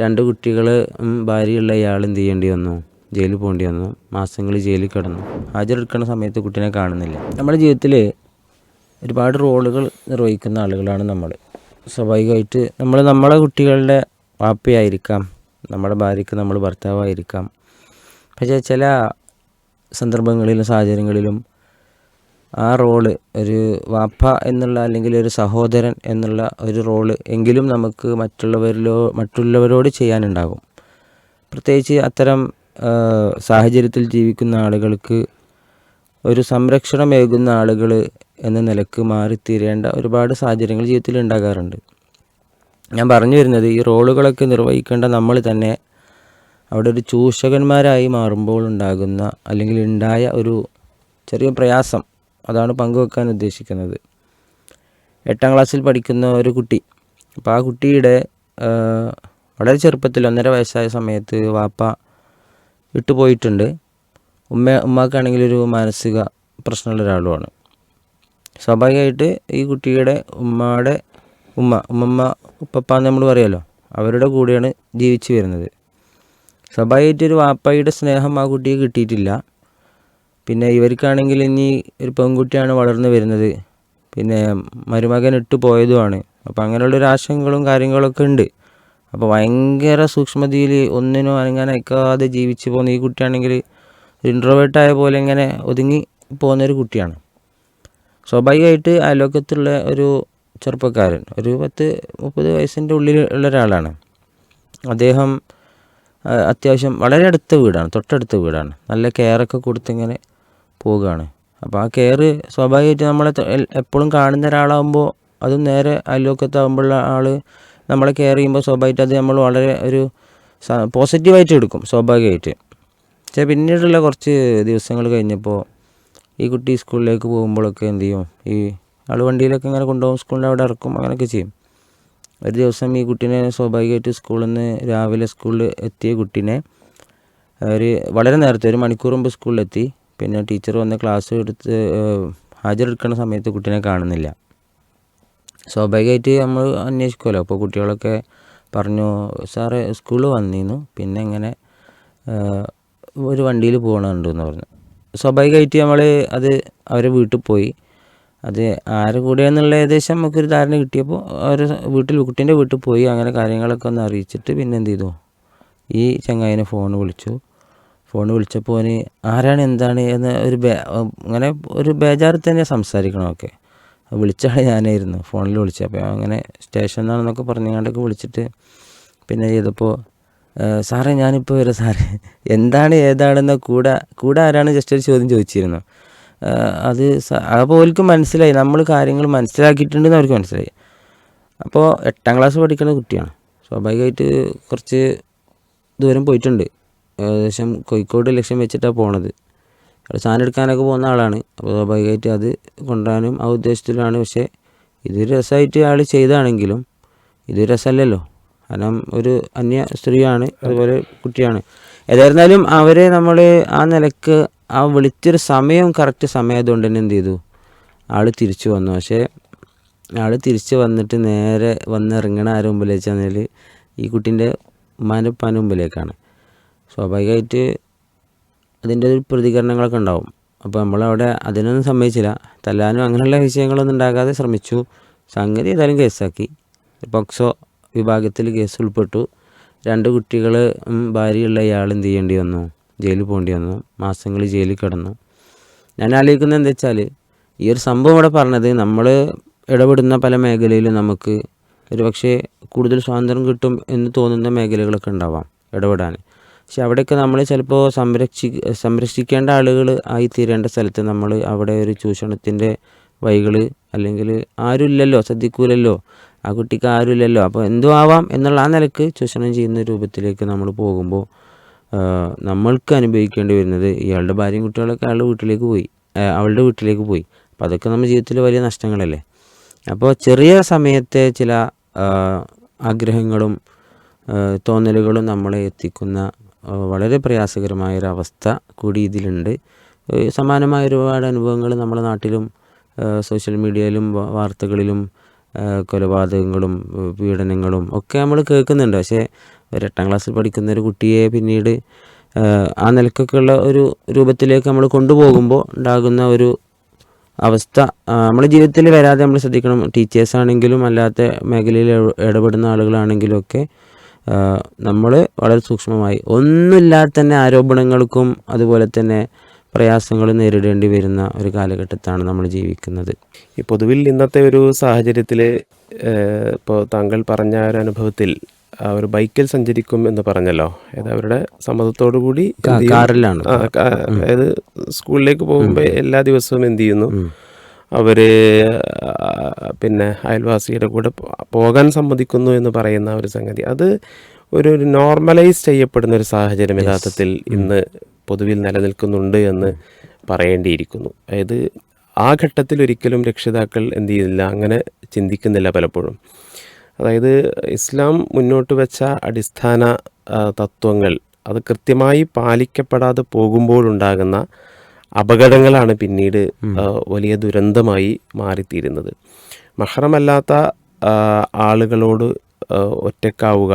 രണ്ട് കുട്ടികൾ ഭാര്യയുള്ള ഇയാൾ എന്ത് ചെയ്യേണ്ടി വന്നു? ജയിലിൽ പോകേണ്ടി വന്നു. മാസങ്ങൾ ജയിലിൽ കിടന്നു. ഹാജരെടുക്കുന്ന സമയത്ത് കുട്ടീനെ കാണുന്നില്ല. നമ്മുടെ ജീവിതത്തിൽ ഒരുപാട് റോളുകൾ നിർവഹിക്കുന്ന ആളുകളാണ് നമ്മൾ സ്വാഭാവികമായിട്ട് നമ്മൾ നമ്മളെ കുട്ടികളുടെ വാപ്പയായിരിക്കാം. നമ്മുടെ ഭാര്യയ്ക്ക് നമ്മൾ ഭർത്താവായിരിക്കാം. പക്ഷേ ചില സന്ദർഭങ്ങളിലും സാഹചര്യങ്ങളിലും ആ റോൾ ഒരു വാപ്പ എന്നുള്ള അല്ലെങ്കിൽ ഒരു സഹോദരൻ എന്നുള്ള ഒരു റോൾ എങ്കിലും നമുക്ക് മറ്റുള്ളവരിലോ മറ്റുള്ളവരോട് ചെയ്യാനുണ്ടാകും. പ്രത്യേകിച്ച് അത്തരം സാഹചര്യത്തിൽ ജീവിക്കുന്ന ആളുകൾക്ക് ഒരു സംരക്ഷണമേകുന്ന ആളുകൾ എന്ന നിലയ്ക്ക് മാറിത്തീരേണ്ട ഒരുപാട് സാഹചര്യങ്ങൾ ജീവിതത്തിൽ ഉണ്ടാകാറുണ്ട്. ഞാൻ പറഞ്ഞു വരുന്നത് ഈ റോളുകളൊക്കെ നിർവഹിക്കേണ്ട നമ്മൾ തന്നെ അവിടെ ഒരു ചൂഷകന്മാരായി മാറുമ്പോൾ ഉണ്ടാകുന്ന അല്ലെങ്കിൽ ഉണ്ടായ ഒരു ചെറിയ പ്രയാസം അതാണ് പങ്കുവെക്കാൻ ഉദ്ദേശിക്കുന്നത്. എട്ടാം ക്ലാസ്സിൽ പഠിക്കുന്ന ഒരു കുട്ടി. അപ്പോൾ ആ കുട്ടിയുടെ വളരെ ചെറുപ്പത്തിൽ ഒന്നര വയസ്സായ സമയത്ത് വാപ്പ വിട്ടുപോയിട്ടുണ്ട് ഉമ്മ ഉമ്മാക്കാണെങ്കിൽ ഒരു മാനസിക പ്രശ്നമുള്ള ഒരാളുമാണ്. സ്വാഭാവികമായിട്ട് ഈ കുട്ടിയുടെ ഉമ്മയുടെ ഉമ്മ ഉമ്മമ്മ ഉപ്പപ്പ എന്ന് നമ്മൾ പറയുമല്ലോ അവരുടെ കൂടെയാണ് ജീവിച്ചു വരുന്നത്. സ്വാഭാവികമായിട്ട് ഒരു വാപ്പയുടെ സ്നേഹം ആ കുട്ടിക്ക് കിട്ടിയിട്ടില്ല. പിന്നെ ഇവർക്കാണെങ്കിൽ ഇനി ഒരു പെൺകുട്ടിയാണ് വളർന്നു വരുന്നത്. പിന്നെ മരുമകൻ ഇട്ടു പോയതുമാണ്. അപ്പോൾ അങ്ങനെയുള്ളൊരു ആശങ്കകളും കാര്യങ്ങളൊക്കെ ഉണ്ട്. അപ്പോൾ ഭയങ്കര സൂക്ഷ്മതയിൽ ഒന്നിനും അനങ്ങാനയക്കാതെ ജീവിച്ചു പോകുന്ന ഈ കുട്ടിയാണെങ്കിൽ ഇൻട്രോവേർട്ടായ പോലെ ഇങ്ങനെ ഒതുങ്ങി പോകുന്നൊരു കുട്ടിയാണ്. സ്വാഭാവികമായിട്ട് ആ ലോകത്തുള്ള ഒരു ചെറുപ്പക്കാരൻ ഒരു പത്ത് മുപ്പത് വയസ്സിന്റെ ഉള്ളിൽ ഉള്ള ഒരാളാണ്. അദ്ദേഹം അത്യാവശ്യം വളരെ അടുത്ത വീടാണ് തൊട്ടടുത്ത വീടാണ്. നല്ല കെയറൊക്കെ കൊടുത്തിങ്ങനെ പോവുകയാണ്. അപ്പോൾ ആ കെയർ സ്വാഭാവികമായിട്ട് നമ്മളെ എപ്പോഴും കാണുന്ന ഒരാളാകുമ്പോൾ അതും നേരെ അയൽവക്കത്താകുമ്പോഴുള്ള ആൾ നമ്മളെ കെയർ ചെയ്യുമ്പോൾ സ്വാഭാവികമായിട്ട് അത് നമ്മൾ വളരെ ഒരു പോസിറ്റീവായിട്ട് എടുക്കും സ്വാഭാവികമായിട്ട്. പക്ഷേ പിന്നീടുള്ള കുറച്ച് ദിവസങ്ങൾ കഴിഞ്ഞപ്പോൾ ഈ കുട്ടി സ്കൂളിലേക്ക് പോകുമ്പോഴൊക്കെ എന്ത് ചെയ്യും? ഈ ആൾ വണ്ടിയിലൊക്കെ ഇങ്ങനെ കൊണ്ടുപോകും സ്കൂളിന്റെ അവിടെ ഇറക്കും അങ്ങനെയൊക്കെ ചെയ്യും. ഒരു ദിവസം ഈ കുട്ടീനെ സ്വാഭാവികമായിട്ട് സ്കൂളിൽ നിന്ന് രാവിലെ സ്കൂളിൽ എത്തിയ കുട്ടീനെ ഒരു വളരെ നേരത്തെ ഒരു മണിക്കൂർ മുമ്പ് സ്കൂളിലെത്തി. പിന്നെ ടീച്ചർ വന്ന് ക്ലാസ് എടുത്ത് ഹാജരെടുക്കുന്ന സമയത്ത് കുട്ടീനെ കാണുന്നില്ല. സ്വാഭാവികമായിട്ട് നമ്മൾ അന്വേഷിക്കുമല്ലോ അപ്പോൾ കുട്ടികളൊക്കെ പറഞ്ഞു സാറ് സ്കൂളിൽ വന്നിരുന്നു. പിന്നെ ഇങ്ങനെ ഒരു വണ്ടിയിൽ പോകണുണ്ട് എന്ന് പറഞ്ഞു. സ്വാഭാവികമായിട്ട് നമ്മൾ അത് അവരെ വീട്ടിൽ പോയി. അത് ആരെ കൂടെയാന്നുള്ള ഏകദേശം നമുക്കൊരു ധാരണ കിട്ടിയപ്പോൾ അവർ വീട്ടിൽ കുട്ടീന്റെ വീട്ടിൽ പോയി. അങ്ങനെ കാര്യങ്ങളൊക്കെ ഒന്ന് അറിയിച്ചിട്ട് പിന്നെ എന്ത് ചെയ്തു? ഈ ചങ്ങായിനെ ഫോൺ വിളിച്ചു. ഫോൺ വിളിച്ചപ്പോൾ ആരാണ്? എന്താണ്? എന്ന് ഒരു ബേ അങ്ങനെ ഒരു ബേജാറിൽ തന്നെ സംസാരിക്കണമൊക്കെ വിളിച്ചാണ് ഞാനായിരുന്നു ഫോണിൽ വിളിച്ചത്. അപ്പോൾ അങ്ങനെ സ്റ്റേഷൻ എന്നാണെന്നൊക്കെ പറഞ്ഞുകൊണ്ടൊക്കെ വിളിച്ചിട്ട് പിന്നെ ചെയ്തപ്പോൾ സാറേ ഞാനിപ്പോൾ വരാം സാറേ. എന്താണ് ഏതാണെന്ന് കൂടെ കൂടെ ആരാണ്? ജസ്റ്റ് ഒരു ചോദ്യം ചോദിച്ചിരുന്നു. അത് അപ്പോൾ ഓൽക്ക് മനസ്സിലായി. നമ്മൾ കാര്യങ്ങൾ മനസ്സിലാക്കിയിട്ടുണ്ടെന്ന് അവർക്ക് മനസ്സിലായി. അപ്പോൾ എട്ടാം ക്ലാസ് പഠിക്കുന്ന കുട്ടിയാണ്. സ്വാഭാവികമായിട്ട് കുറച്ച് ദൂരം പോയിട്ടുണ്ട്. ഏകദേശം കോഴിക്കോട് ലക്ഷ്യം വെച്ചിട്ടാണ് പോണത്. അവിടെ സാധനം എടുക്കാനൊക്കെ പോകുന്ന ആളാണ്. അപ്പോൾ സ്വാഭാവികമായിട്ട് അത് കൊണ്ടുവരാനും ആ ഉദ്ദേശത്തിലാണ്. പക്ഷേ ഇതൊരു രസമായിട്ട് ആൾ ചെയ്താണെങ്കിലും ഇതൊരു രസമല്ലല്ലോ. കാരണം ഒരു അന്യ സ്ത്രീയാണ് അതുപോലെ കുട്ടിയാണ്. ഏതായിരുന്നാലും അവരെ നമ്മൾ ആ നിലയ്ക്ക് ആ വിളിച്ചൊരു സമയം കറക്റ്റ് സമയമായതുകൊണ്ട് തന്നെ എന്ത് ചെയ്തു? ആൾ തിരിച്ചു വന്നു. പക്ഷേ ആൾ തിരിച്ച് വന്നിട്ട് നേരെ വന്നിറങ്ങണ ആരും മുമ്പിലേക്ക് വെച്ചാൽ ഈ കുട്ടീന്റെ ഉമ്മാന്റെ മുമ്പിലേക്കാണ്. സ്വാഭാവികമായിട്ട് അതിന്റെ ഒരു പ്രതികരണങ്ങളൊക്കെ ഉണ്ടാവും. അപ്പോൾ നമ്മളവിടെ അതിനൊന്നും സമ്മതിച്ചില്ല. തല്ലാനും അങ്ങനെയുള്ള വിഷയങ്ങളൊന്നും ഉണ്ടാകാതെ ശ്രമിച്ചു. സംഗതി ഏതായാലും കേസാക്കി. പോക്സോ വിഭാഗത്തിൽ കേസ് ഉൾപ്പെട്ടു. രണ്ട് കുട്ടികൾ ഭാര്യയുള്ള ഇയാൾ എന്ത് ചെയ്യേണ്ടി വന്നു? ജയിലിൽ പോകേണ്ടി വന്നു. മാസങ്ങൾ ജയിലിൽ കിടന്നു. ഞാൻ ആലോചിക്കുന്നത് എന്താ വെച്ചാൽ ഈ ഒരു സംഭവം ഇവിടെ പറഞ്ഞത് നമ്മൾ ഇടപെടുന്ന പല മേഖലയിലും നമുക്ക് ഒരു പക്ഷേ കൂടുതൽ സ്വാതന്ത്ര്യം കിട്ടും എന്ന് തോന്നുന്ന മേഖലകളൊക്കെ ഉണ്ടാവാം ഇടപെടാൻ. പക്ഷെ അവിടെയൊക്കെ നമ്മൾ ചിലപ്പോൾ സംരക്ഷി സംരക്ഷിക്കേണ്ട ആളുകൾ ആയി തീരേണ്ട സ്ഥലത്ത് നമ്മൾ അവിടെ ഒരു ചൂഷണത്തിന്റെ വഴികൾ അല്ലെങ്കിൽ ആരുമില്ലല്ലോ ശ്രദ്ധിക്കൂലല്ലോ ആ കുട്ടിക്ക് ആരുമില്ലല്ലോ അപ്പോൾ എന്തോ ആവാം എന്നുള്ള ആ നിലയ്ക്ക് ചൂഷണം ചെയ്യുന്ന രൂപത്തിലേക്ക് നമ്മൾ പോകുമ്പോൾ നമ്മൾക്ക് അനുഭവിക്കേണ്ടി വരുന്നത് ഇയാളുടെ ഭാര്യയും കുട്ടികളൊക്കെ അയാളുടെ വീട്ടിലേക്ക് പോയി അവളുടെ വീട്ടിലേക്ക് പോയി. അപ്പോൾ അതൊക്കെ നമ്മുടെ ജീവിതത്തിൽ വലിയ നഷ്ടങ്ങളല്ലേ. അപ്പോൾ ചെറിയ സമയത്തെ ചില ആഗ്രഹങ്ങളും തോന്നലുകളും നമ്മളെ എത്തിക്കുന്ന വളരെ പ്രയാസകരമായ ഒരു അവസ്ഥ കൂടി ഇതിലുണ്ട്. സമാനമായ ഒരുപാട് അനുഭവങ്ങൾ നമ്മുടെ നാട്ടിലും സോഷ്യൽ മീഡിയയിലും വാർത്തകളിലും കൊലപാതകങ്ങളും പീഡനങ്ങളും ഒക്കെ നമ്മൾ കേൾക്കുന്നുണ്ട്. പക്ഷേ ഒരു എട്ടാം ക്ലാസ്സിൽ പഠിക്കുന്ന ഒരു കുട്ടിയെ പിന്നീട് ആ, നിലക്കൊക്കെയുള്ള ഒരു രൂപത്തിലേക്ക് നമ്മൾ കൊണ്ടുപോകുമ്പോൾ ഉണ്ടാകുന്ന ഒരു അവസ്ഥ നമ്മുടെ ജീവിതത്തിൽ വരാതെ നമ്മൾ ശ്രദ്ധിക്കണം. ടീച്ചേഴ്സ് ആണെങ്കിലും അല്ലാത്ത മേഖലയിൽ ഇട- ഇടപെടുന്ന ആളുകളാണെങ്കിലും ഒക്കെ നമ്മൾ വളരെ സൂക്ഷ്മമായി. ഒന്നുമില്ലാതെ തന്നെ ആരോപണങ്ങൾക്കും അതുപോലെ തന്നെ പ്രയാസങ്ങൾ നേരിടേണ്ടി വരുന്ന ഒരു കാലഘട്ടത്താണ് നമ്മൾ ജീവിക്കുന്നത്. ഈ പൊതുവിൽ ഇന്നത്തെ ഒരു സാഹചര്യത്തിൽ ഇപ്പോൾ താങ്കൾ പറഞ്ഞ ഒരു അനുഭവത്തിൽ അവർ ബൈക്കിൽ സഞ്ചരിക്കും എന്ന് പറഞ്ഞല്ലോ. അതായത് അവരുടെ സമ്മതത്തോടു കൂടി കാറിലാണ്. അതായത് സ്കൂളിലേക്ക് പോകുമ്പോൾ എല്ലാ ദിവസവും എന്ത് ചെയ്യുന്നു? അവർ ആ, പിന്നെ അയൽവാസിയുടെ കൂടെ പോകാൻ സമ്മതിക്കുന്നു എന്ന് പറയുന്ന ഒരു സംഗതി. അത് ഒരു നോർമലൈസ് ചെയ്യപ്പെടുന്ന ഒരു സാഹചര്യം യഥാർത്ഥത്തിൽ ഇന്ന് പൊതുവിൽ നിലനിൽക്കുന്നുണ്ട് എന്ന് പറയേണ്ടിയിരിക്കുന്നു. അതായത് ആ ഘട്ടത്തിൽ ഒരിക്കലും രക്ഷിതാക്കൾ എന്ത് ചെയ്യുന്നില്ല അങ്ങനെ ചിന്തിക്കുന്നില്ല പലപ്പോഴും. അതായത് ഇസ്ലാം മുന്നോട്ട് വെച്ച അടിസ്ഥാന തത്വങ്ങൾ അത് കൃത്യമായി പാലിക്കപ്പെടാതെ പോകുമ്പോഴുണ്ടാകുന്ന അപകടങ്ങളാണ് പിന്നീട് വലിയ ദുരന്തമായി മാറിത്തീരുന്നത്. മഹ്റമല്ലാത്ത ആളുകളോട് ഒറ്റക്കാവുക ഒറ്റക്കാവുക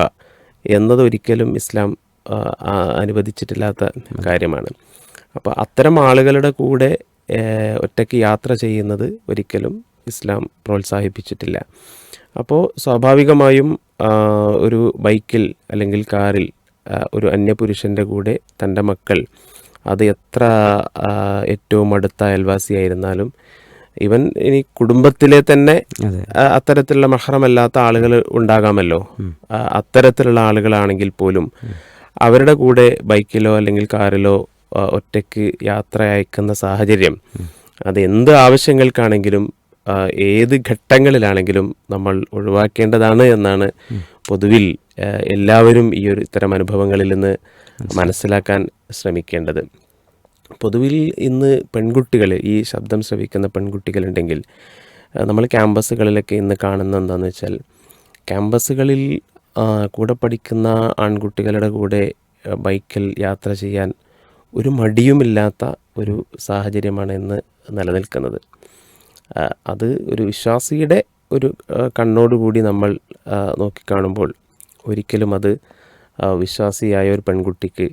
എന്നതൊരിക്കലും ഇസ്ലാം അനുവദിച്ചിട്ടില്ലാത്ത കാര്യമാണ്. അപ്പോൾ അത്തരം ആളുകളുടെ കൂടെ ഒറ്റയ്ക്ക് യാത്ര ചെയ്യുന്നത് ഒരിക്കലും ഇസ്ലാം പ്രോത്സാഹിപ്പിച്ചിട്ടില്ല. അപ്പോൾ സ്വാഭാവികമായും ഒരു ബൈക്കിൽ അല്ലെങ്കിൽ കാറിൽ ഒരു അന്യപുരുഷന്റെ കൂടെ തന്റെ മക്കൾ അത് എത്ര ഏറ്റവും അടുത്ത അയൽവാസിയായിരുന്നാലും ഇവൻ ഇനി കുടുംബത്തിലെ തന്നെ അത്തരത്തിലുള്ള മഹറമല്ലാത്ത ആളുകൾ ഉണ്ടാകാമല്ലോ. അത്തരത്തിലുള്ള ആളുകളാണെങ്കിൽ പോലും അവരുടെ കൂടെ ബൈക്കിലോ അല്ലെങ്കിൽ കാറിലോ ഒറ്റയ്ക്ക് യാത്ര അയക്കുന്ന സാഹചര്യം അത് എന്ത് ആവശ്യങ്ങൾക്കാണെങ്കിലും ഏത് ഘട്ടങ്ങളിലാണെങ്കിലും നമ്മൾ ഒഴിവാക്കേണ്ടതാണ് എന്നാണ് പൊതുവിൽ എല്ലാവരും ഈ ഒരു ഇത്തരം അനുഭവങ്ങളിൽ നിന്ന് മനസ്സിലാക്കാൻ ശ്രമിക്കേണ്ടത്. പൊതുവിൽ ഇന്ന് പെൺകുട്ടികൾ ഈ ശബ്ദം ശ്രവിക്കുന്ന പെൺകുട്ടികളുണ്ടെങ്കിൽ നമ്മൾ ക്യാമ്പസുകളിലൊക്കെ ഇന്ന് കാണുന്ന എന്താണെന്ന് വെച്ചാൽ ക്യാമ്പസുകളിൽ കൂടെ പഠിക്കുന്ന ആൺകുട്ടികളുടെ കൂടെ ബൈക്കിൽ യാത്ര ചെയ്യാൻ ഒരു മടിയുമില്ലാത്ത ഒരു സാഹചര്യമാണ് ഇന്ന് നിലനിൽക്കുന്നത്. അത് ഒരു വിശ്വാസിയുടെ ഒരു കണ്ണോടുകൂടി നമ്മൾ നോക്കിക്കാണുമ്പോൾ ഒരിക്കലും അത് വിശ്വാസിയായ ഒരു പെൺകുട്ടിക്ക്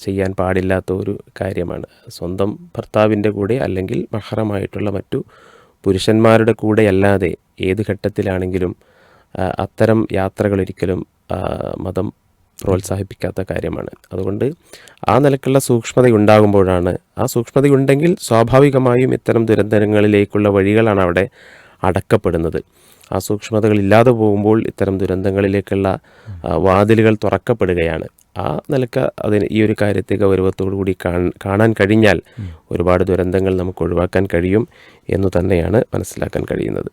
ചെയ്യാൻ പാടില്ലാത്ത ഒരു കാര്യമാണ്. സ്വന്തം ഭർത്താവിന്റെ കൂടെ അല്ലെങ്കിൽ മഹറമായിട്ടുള്ള മറ്റു പുരുഷന്മാരുടെ കൂടെ അല്ലാതെ ഏത് ഘട്ടത്തിലാണെങ്കിലും അത്തരം യാത്രകൾ ഒരിക്കലും മതം പ്രോത്സാഹിപ്പിക്കാത്ത കാര്യമാണ്. അതുകൊണ്ട് ആ നിലക്കുള്ള സൂക്ഷ്മത ഉണ്ടാകുമ്പോഴാണ് ആ സൂക്ഷ്മത ഉണ്ടെങ്കിൽ സ്വാഭാവികമായും ഇത്തരം ദുരന്തങ്ങളിലേക്കുള്ള വഴികളാണ് അവിടെ അടക്കപ്പെടുന്നത്. ആ സൂക്ഷ്മതകൾ ഇല്ലാതെ പോകുമ്പോൾ ഇത്തരം ദുരന്തങ്ങളിലേക്കുള്ള വാതിലുകൾ തുറക്കപ്പെടുകയാണ്. ആ നിലയ്ക്ക് അതിന് ഈ ഒരു കാര്യത്തെ ഗൗരവത്തോടു കൂടി കാണാൻ കഴിഞ്ഞാൽ ഒരുപാട് ദുരന്തങ്ങൾ നമുക്ക് ഒഴിവാക്കാൻ കഴിയും എന്ന് തന്നെയാണ് മനസ്സിലാക്കാൻ കഴിയുന്നത്.